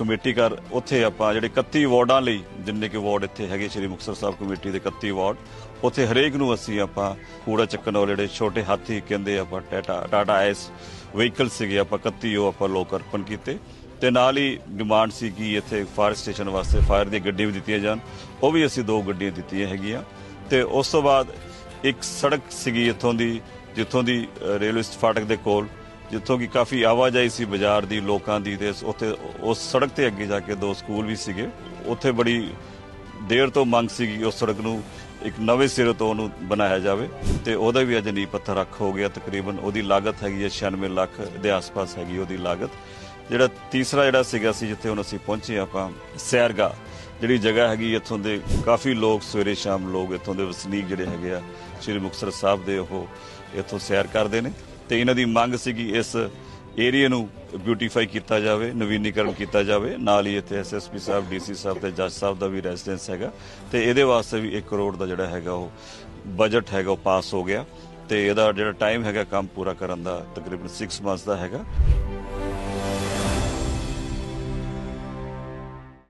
Committee ਘਰ, ਉੱਥੇ ਆਪਾਂ ਜਿਹੜੇ 31 ਵਾਰਡਾਂ ਲਈ ਜਿੰਨੇ ਕਿ ਵਾਰਡ ਇੱਥੇ ਹੈਗੇ, ਸ਼੍ਰੀ ਮੁਕਤਸਰ ਸਾਹਿਬ ਕਮੇਟੀ ਦੇ 31 ਵਾਰਡ, ਉੱਥੇ ਹਰੇਕ ਨੂੰ ਅਸੀਂ ਆਪਾਂ ਕੂੜਾ ਚੱਕਣ ਵਾਲੇ ਜਿਹੜੇ ਛੋਟੇ ਹਾਥੀ ਕਹਿੰਦੇ ਆਪਾਂ ਟਾਟਾ ਟਾਟਾ ਐਸ ਵਹੀਕਲ ਸੀਗੇ, ਆਪਾਂ 31 ਉਹ ਆਪਾਂ ਲੋਕ ਅਰਪਣ ਕੀਤੇ। ਤੇ ਨਾਲ ਹੀ ਡਿਮਾਂਡ ਸੀ ਕਿ ਇੱਥੇ ਫਾਇਰ ਸਟੇਸ਼ਨ ਵਾਸਤੇ ਫਾਇਰ ਦੀ ਗੱਡੀਆਂ ਵੀ ਦਿੱਤੀਆਂ ਜਾਣ। ਉਹ ਵੀ ਅਸੀਂ ਦੋ ਗੱਡੀਆਂ ਦਿੱਤੀਆਂ ਹੈਗੀਆਂ। ਤੇ ਉਸ ਤੋਂ ਬਾਅਦ ਇੱਕ ਸੜਕ ਸੀਗੀ ਇੱਥੋਂ ਦੀ, ਜਿੱਥੋਂ ਦੀ ਰੇਲਵੇ ਫਾਟਕ ਦੇ ਕੋਲ। ਜਿੱਥੋਂ ਕਿ ਕਾਫੀ ਆਵਾਜਾਈ ਸੀ ਬਾਜ਼ਾਰ ਦੀ, ਲੋਕਾਂ ਦੀ ਤੇ ਉੱਥੇ ਉਸ ਸੜਕ ਤੇ ਅੱਗੇ ਜਾ ਕੇ ਦੋ ਸਕੂਲ ਵੀ ਸੀਗੇ। ਉੱਥੇ ਬੜੀ ਦੇਰ ਤੋਂ ਮੰਗ ਸੀਗੀ ਉਸ ਸੜਕ ਨੂੰ ਇੱਕ ਨਵੇਂ ਸਿਰੇ ਤੋਂ ਉਹਨੂੰ ਬਣਾਇਆ ਜਾਵੇ ਤੇ ਉਹਦਾ ਵੀ ਅੱਜ ਨੀਂਹ ਪੱਥਰ ਰੱਖ ਹੋ ਗਿਆ ਤਕਰੀਬਨ। ਉਹਦੀ ਲਾਗਤ ਹੈਗੀ ਹੈ 96 ਲੱਖ ਦੇ ਆਸ-ਪਾਸ ਹੈਗੀ ਉਹਦੀ ਲਾਗਤ। ਜਿਹੜਾ ਤੀਸਰਾ ਜਿਹੜਾ ਸੀਗਾ ਸੀ ਜਿੱਥੇ ਹੁਣ ਅਸੀਂ ਪਹੁੰਚੇ ਆਪਾਂ, ਸੈਰਗਾ, ਜਿਹੜੀ ਜਗ੍ਹਾ ਹੈਗੀ ਇੱਥੋਂ ਦੇ ਕਾਫੀ ਲੋਕ ਸਵੇਰੇ ਸ਼ਾਮ ਲੋਕ ਇੱਥੋਂ ਦੇ ਵਸਨੀਕ ਜਿਹੜੇ ਹੈਗੇ ਆ, ਸ਼੍ਰੀ ਮੁਕਤਸਰ ਸਾਹਿਬ ਦੇ ਉਹ ਇੱਥੋਂ ਸੈਰ ਕਰਦੇ ਨੇ। ਤੇ ਇਹਨਾਂ ਦੀ ਮੰਗ ਸੀਗੀ ਇਸ ਏਰੀਆ ਨੂੰ ਬਿਊਟੀਫਾਈ ਕੀਤਾ ਜਾਵੇ, ਨਵੀਨੀਕਰਨ ਕੀਤਾ ਜਾਵੇ। ਨਾਲ ਹੀ ਇੱਥੇ ਐਸਐਸਪੀ ਸਾਹਿਬ ਡੀਸੀ ਸਾਹਿਬ ਤੇ ਜੱਜ ਸਾਹਿਬ ਦਾ ਵੀ ਰੈਜ਼ੀਡੈਂਸ ਹੈਗਾ। ਤੇ ਇਹਦੇ ਵਾਸਤੇ ਵੀ 1 ਕਰੋੜ ਦਾ ਜਿਹੜਾ ਹੈਗਾ ਉਹ ਬਜਟ ਹੈਗਾ, ਉਹ ਪਾਸ ਹੋ ਗਿਆ। ਤੇ ਇਹਦਾ ਜਿਹੜਾ ਟਾਈਮ ਹੈਗਾ, ਕੰਮ ਪੂਰਾ ਕਰਨ ਦਾ ਤਕਰੀਬਨ 6 ਮੰਥਸ ਦਾ ਹੈਗਾ।